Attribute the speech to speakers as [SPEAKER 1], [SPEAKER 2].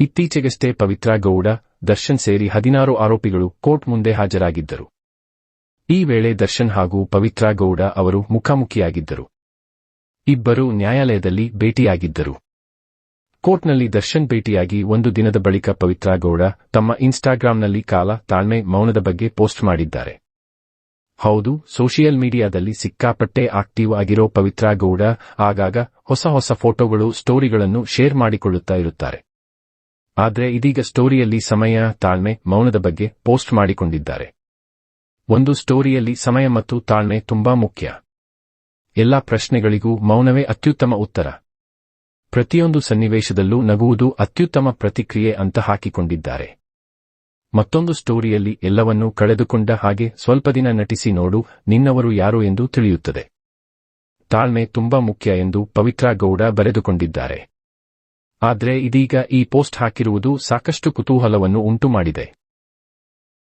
[SPEAKER 1] ಇತ್ತೀಚೆಗಷ್ಟೇ ಪವಿತ್ರ ಗೌಡ, ದರ್ಶನ್ ಸೇರಿ ಹದಿನಾರು ಆರೋಪಿಗಳು ಕೋರ್ಟ್ ಮುಂದೆ ಹಾಜರಾಗಿದ್ದರು. ಈ ವೇಳೆ ದರ್ಶನ್ ಹಾಗೂ ಪವಿತ್ರ ಗೌಡ ಅವರು ಮುಖಾಮುಖಿಯಾಗಿದ್ದರು. ಇಬ್ಬರು ನ್ಯಾಯಾಲಯದಲ್ಲಿ ಭೇಟಿಯಾಗಿದ್ದರು. ಕೋರ್ಟ್ನಲ್ಲಿ ದರ್ಶನ್ ಭೇಟಿಯಾಗಿ ಒಂದು ದಿನದ ಬಳಿಕ ಪವಿತ್ರ ಗೌಡ ತಮ್ಮ ಇನ್ಸ್ಟಾಗ್ರಾಂನಲ್ಲಿ ಕಾಲ ತಾಳ್ಮೆ ಮೌನದ ಬಗ್ಗೆ ಪೋಸ್ಟ್ ಮಾಡಿದ್ದಾರೆ. ಹೌದು, ಸೋಷಿಯಲ್ ಮೀಡಿಯಾದಲ್ಲಿ ಸಿಕ್ಕಾಪಟ್ಟೆ ಆಕ್ಟಿವ್ ಆಗಿರೋ ಪವಿತ್ರ ಗೌಡ ಆಗಾಗ ಹೊಸ ಹೊಸ ಫೋಟೋಗಳು, ಸ್ಟೋರಿಗಳನ್ನು ಶೇರ್ ಮಾಡಿಕೊಳ್ಳುತ್ತಾ ಇರುತ್ತಾರೆ. ಆದ್ರೆ ಇದೀಗ ಸ್ಟೋರಿಯಲ್ಲಿ ಸಮಯ, ತಾಳ್ಮೆ, ಮೌನದ ಬಗ್ಗೆ ಪೋಸ್ಟ್ ಮಾಡಿಕೊಂಡಿದ್ದಾರೆ. ಒಂದು ಸ್ಟೋರಿಯಲ್ಲಿ ಸಮಯ ಮತ್ತು ತಾಳ್ಮೆ ತುಂಬಾ ಮುಖ್ಯ. ಎಲ್ಲಾ ಪ್ರಶ್ನೆಗಳಿಗೂ ಮೌನವೇ ಅತ್ಯುತ್ತಮ ಉತ್ತರ. ಪ್ರತಿಯೊಂದು ಸನ್ನಿವೇಶದಲ್ಲೂ ನಗುವುದು ಅತ್ಯುತ್ತಮ ಪ್ರತಿಕ್ರಿಯೆ ಅಂತ ಹಾಕಿಕೊಂಡಿದ್ದಾರೆ. ಮತ್ತೊಂದು ಸ್ಟೋರಿಯಲ್ಲಿ ಎಲ್ಲವನ್ನೂ ಕಳೆದುಕೊಂಡ ಹಾಗೆ ಸ್ವಲ್ಪ ದಿನ ನಟಿಸಿ ನೋಡು, ನಿನ್ನವರು ಯಾರು ಎಂದು ತಿಳಿಯುತ್ತದೆ. ತಾಳ್ಮೆ ತುಂಬಾ ಮುಖ್ಯ ಎಂದು ಪವಿತ್ರಾ ಗೌಡ ಬರೆದುಕೊಂಡಿದ್ದಾರೆ. ಆದ್ರೆ ಇದೀಗ ಈ ಪೋಸ್ಟ್ ಹಾಕಿರುವುದು ಸಾಕಷ್ಟು ಕುತೂಹಲವನ್ನು ಉಂಟುಮಾಡಿದೆ.